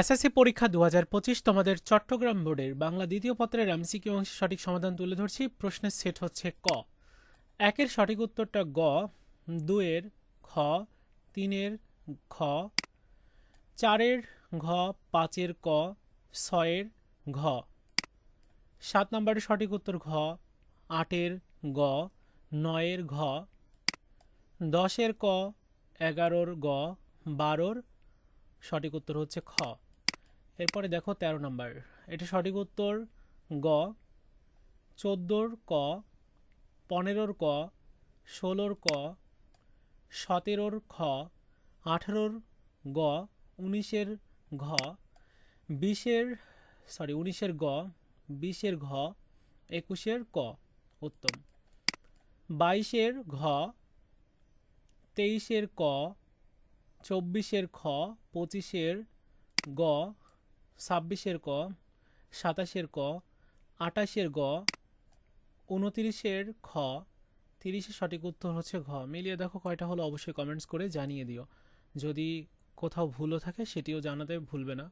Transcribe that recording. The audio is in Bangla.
এসএসসি পরীক্ষা দু হাজার পঁচিশ, তোমাদের চট্টগ্রাম বোর্ডের বাংলা দ্বিতীয় পত্রের এমসিকিউ অংশে সঠিক সমাধান তুলে ধরছি। প্রশ্নের সেট হচ্ছে ক। একের সঠিক উত্তরটা গ দুয়ের খ, তিনের খ চারের ঘ, পাঁচের ক, ছয়ের ঘ। সাত নম্বরের সঠিক উত্তর ঘ, আটের গ, নয়ের ঘ, দশের ক, এগারোর গ, বারোর সঠিক উত্তর হচ্ছে খ। এরপরে দেখো তেরো নম্বর। এটা সঠিক উত্তর গ। চোদ্দোর ক, পনেরোর ক, ষোলোর ক, সতেরোর খ, আঠেরোর গ, উনিশের ঘ, বিশের সরি উনিশের গ, বিশের ঘ, একুশের ক। উত্তম। বাইশের ঘ, তেইশের ক চব্বিশের খ, পঁচিশের গ, ছাব্বিশের ক, সাতাশের ক, আটাশের গ, উনতিরিশের খ। তিরিশের সঠিক উত্তর হচ্ছে ঘ। মিলিয়ে দেখো কয়টা হলো অবশ্যই কমেন্টস করে জানিয়ে দিও। যদি কোথাও ভুলও থাকে সেটিও জানাতে ভুলবে না।